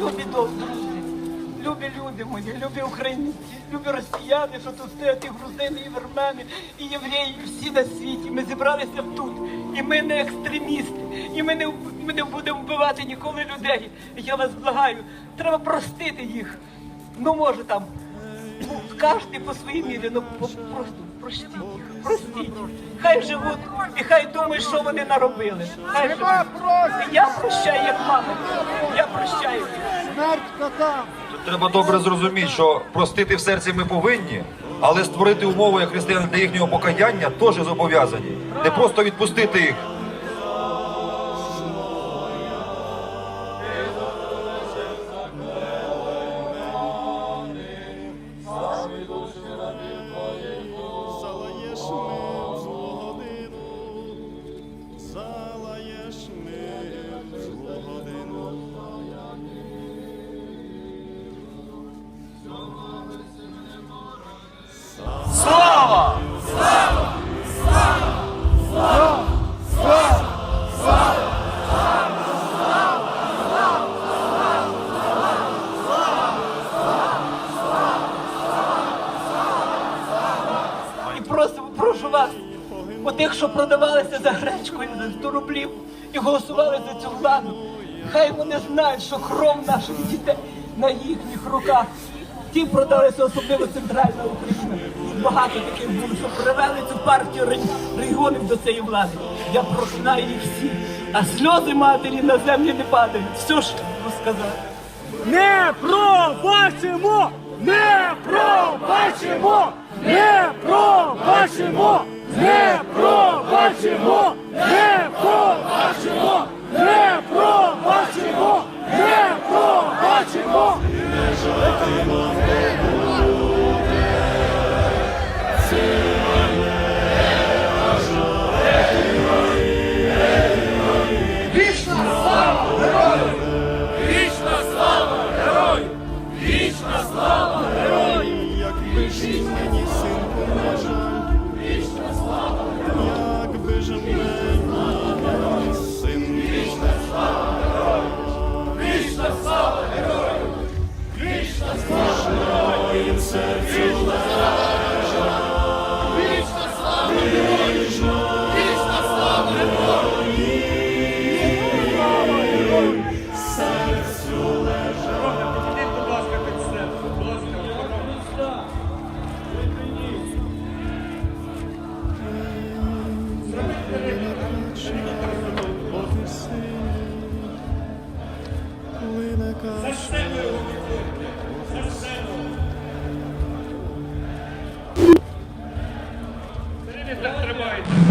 любі до- друзі, любі люди мої, любі українці, любі росіяни, що тут стоять і грузини, і вірмени, і євреї, і всі на світі. Ми зібралися тут. І ми не екстремісти, і ми не, ми не будемо вбивати ніколи людей. Я вас благаю, треба простити їх. Ну, може там, ну, кожен по своїй мірі, ну просто простіть їх, простіть. Хай живуть і хай думають, що вони наробили. Хай живуть. Я прощаю, як мама. Я прощаю. Смерть кота. Треба добре зрозуміти, що простити в серці ми повинні, але створити умови як християни для їхнього покаяння теж зобов'язані. Не просто відпустити їх. Прошу вас, отих, що продавалися за гречкою за 100 рублів і голосували за цю владу. Хай вони знають, що кров наших дітей на їхніх руках. Ті продалися особливо центральна Україна. Багато таких було, що привели цю партію регіонів до цієї влади. Я проклинаю їх всіх, а сльози матері на землі не падають. Все ж розказав. Не пробачимо! Не пробачимо! Не пробачимо! Не пробачимо! Так тримайте.